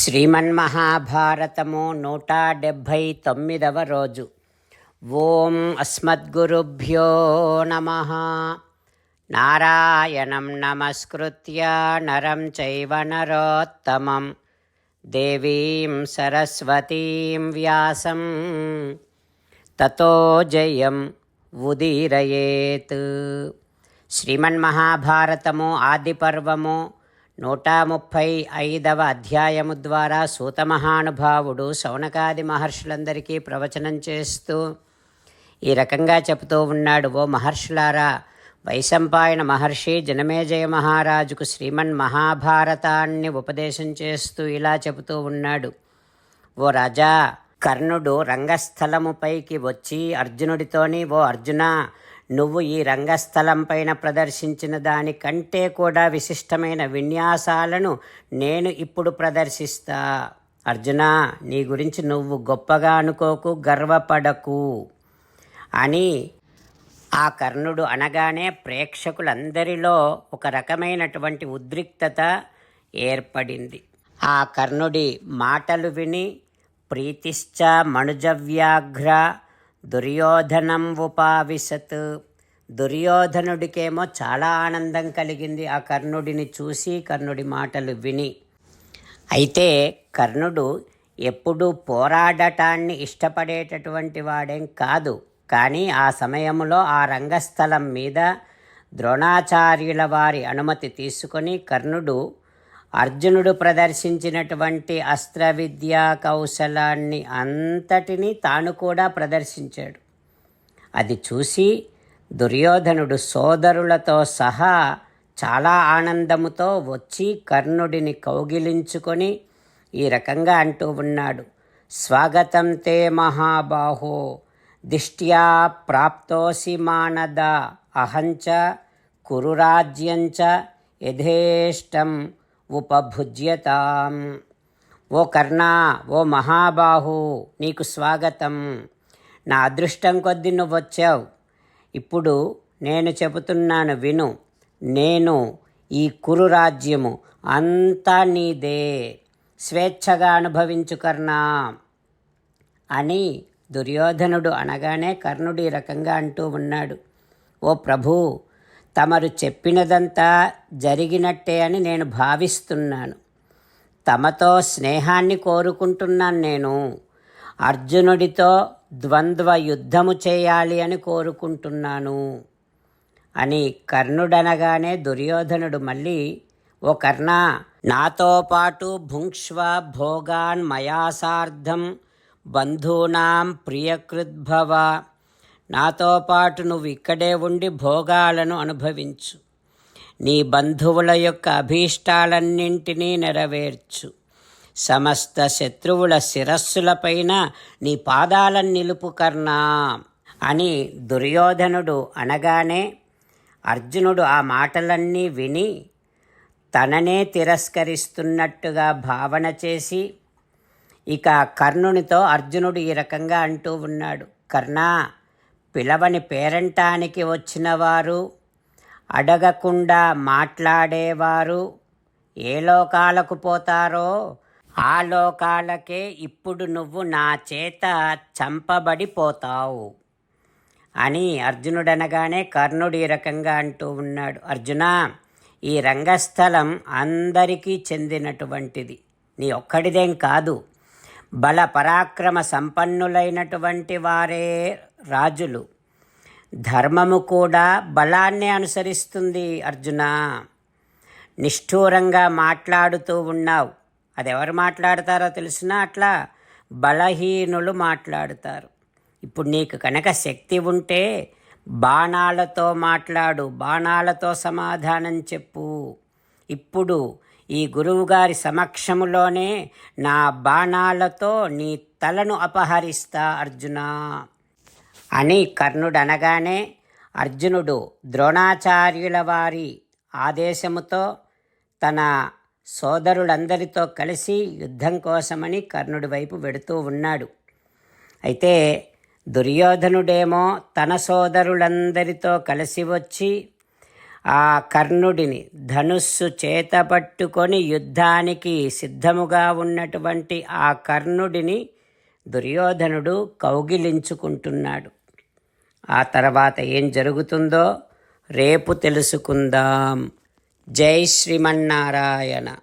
శ్రీమన్మహాభారతము నూట డెబ్భై తొమ్మిదవ రోజు. ఓం అస్మద్గురుభ్యో నమ. నారాయణం నమస్కృత్య నరం చైవ నరోత్తమం. దేవీం సరస్వతీం వ్యాసం. తతో జయం ఉదీరయేత్. శ్రీమన్మహాభారతము ఆదిపర్వము నూట ముప్పై ఐదవ అధ్యాయము ద్వారా సూతమహానుభావుడు శౌనకాది మహర్షులందరికీ ప్రవచనం చేస్తూ ఈ రకంగా చెబుతూ ఉన్నాడు ఓ మహర్షులారా వైశంపాయన మహర్షి జనమేజయ మహారాజుకు శ్రీమన్ మహాభారతాన్ని ఉపదేశం చేస్తూ ఇలా చెబుతూ ఉన్నాడు. ఓ రాజా కర్ణుడు రంగస్థలముపైకి వచ్చి అర్జునుడితోని ఓ అర్జున నువ్వు ఈ రంగస్థలం పైన ప్రదర్శించిన దానికంటే కూడా విశిష్టమైన విన్యాసాలను నేను ఇప్పుడు ప్రదర్శిస్తా. అర్జున నీ గురించి నువ్వు గొప్పగా అనుకోకు గర్వపడకు అని ఆ కర్ణుడు అనగానే ప్రేక్షకులందరిలో ఒక రకమైనటువంటి ఉద్రిక్తత ఏర్పడింది. ఆ కర్ణుడి మాటలు విని ప్రీతిశ్చ మణుజవ్యాఘ్ర దుర్యోధనం ఉపావిశత్. దుర్యోధనుడికేమో చాలా ఆనందం కలిగింది ఆ కర్ణుడిని చూసి కర్ణుడి మాటలు విని. అయితే కర్ణుడు ఎప్పుడూ పోరాడటాన్ని ఇష్టపడేటటువంటి వాడేం కాదు. కానీ ఆ సమయంలో ఆ రంగస్థలం మీద ద్రోణాచార్యుల వారి అనుమతి తీసుకొని కర్ణుడు అర్జునుడు ప్రదర్శించినటువంటి అస్త్ర విద్యా కౌశలాన్ని అంతటినీ తాను కూడా ప్రదర్శించాడు. అది చూసి దుర్యోధనుడు సోదరులతో సహా చాలా ఆనందముతో వచ్చి కర్ణుడిని కౌగిలించుకొని ఈ రకంగా అంటూ ఉన్నాడు. స్వాగతం తే మహాబాహో దిష్ట్యా ప్రాప్తోసి మానద అహంచ కురురాజ్యంచ యథేష్టం ఉపభుజ్యతాం. ఓ కర్ణా ఓ మహాబాహు నీకు స్వాగతం. నా అదృష్టం కొద్దీ నువ్వు వచ్చావు ఇప్పుడు నేను చెబుతున్నాను విను. నేను ఈ కురు రాజ్యము అంతా నీదే. స్వేచ్ఛగా అనుభవించు కర్ణా అని దుర్యోధనుడు అనగానే కర్ణుడు ఈ రకంగా అంటూ ఉన్నాడు. ఓ ప్రభు తమరు చెప్పినదంతా జరిగినట్టే అని నేను భావిస్తున్నాను. తమతో స్నేహాన్ని కోరుకుంటున్నాను నేను. అర్జునుడితో ద్వంద్వ యుద్ధము చేయాలి అని కోరుకుంటున్నాను. అని కర్ణుడనగానే దుర్యోధనుడు మళ్ళీ ఓ కర్ణ నాతో పాటు భుంక్ష్వ భోగాన్ మయాసార్థం బంధూనాం ప్రియకృద్భవ నాతో పాటు నువ్వు ఇక్కడే ఉండి భోగాలను అనుభవించు. నీ బంధువుల యొక్క అభీష్టాలన్నింటినీ నెరవేర్చు. సమస్త శత్రువుల శిరస్సులపైన నీ పాదాలను నిలుపు కర్ణా అని దుర్యోధనుడు అనగానే అర్జునుడు ఆ మాటలన్నీ విని తననే తిరస్కరిస్తున్నట్టుగా భావన చేసి ఇక కర్ణునితో అర్జునుడు ఈ రకంగా అంటూ ఉన్నాడు. కర్ణా పిలవని పేరంటానికి వచ్చినవారు అడగకుండా మాట్లాడేవారు ఏ లోకాలకు పోతారో ఆ లోకాలకే ఇప్పుడు నువ్వు నా చేత చంపబడిపోతావు అని అర్జునుడనగానే కర్ణుడు ఈ రకంగా అంటూ ఉన్నాడు. అర్జున ఈ రంగస్థలం అందరికీ చెందినటువంటిది. నీ ఒక్కడిదేం కాదు. బల పరాక్రమ సంపన్నులైనటువంటి వారే రాజులు. ధర్మము కూడా బలాన్నే అనుసరిస్తుంది అర్జున. నిష్ఠూరంగా మాట్లాడుతూ ఉన్నావు. అది ఎవరు మాట్లాడతారో తెలిసినా అట్లా బలహీనులు మాట్లాడుతారు. ఇప్పుడు నీకు కనుక శక్తి ఉంటే బాణాలతో మాట్లాడు బాణాలతో సమాధానం చెప్పు. ఇప్పుడు ఈ గురువుగారి సమక్షములోనే నా బాణాలతో నీ తలను అపహరిస్తా అర్జున. అని కర్ణుడు అనగానే అర్జునుడు ద్రోణాచార్యుల వారి ఆదేశముతో తన సోదరులందరితో కలిసి యుద్ధం కోసమని కర్ణుడి వైపు వెడుతూ ఉన్నాడు. అయితే దుర్యోధనుడేమో తన సోదరులందరితో కలిసి వచ్చి ఆ కర్ణుడిని ధనుస్సు చేతపట్టుకొని యుద్ధానికి సిద్ధముగా ఉన్నటువంటి ఆ కర్ణుడిని దుర్యోధనుడు కౌగిలించుకుంటున్నాడు. ఆ తర్వాత ఏం జరుగుతుందో రేపు తెలుసుకుందాం. జై శ్రీమన్నారాయణ.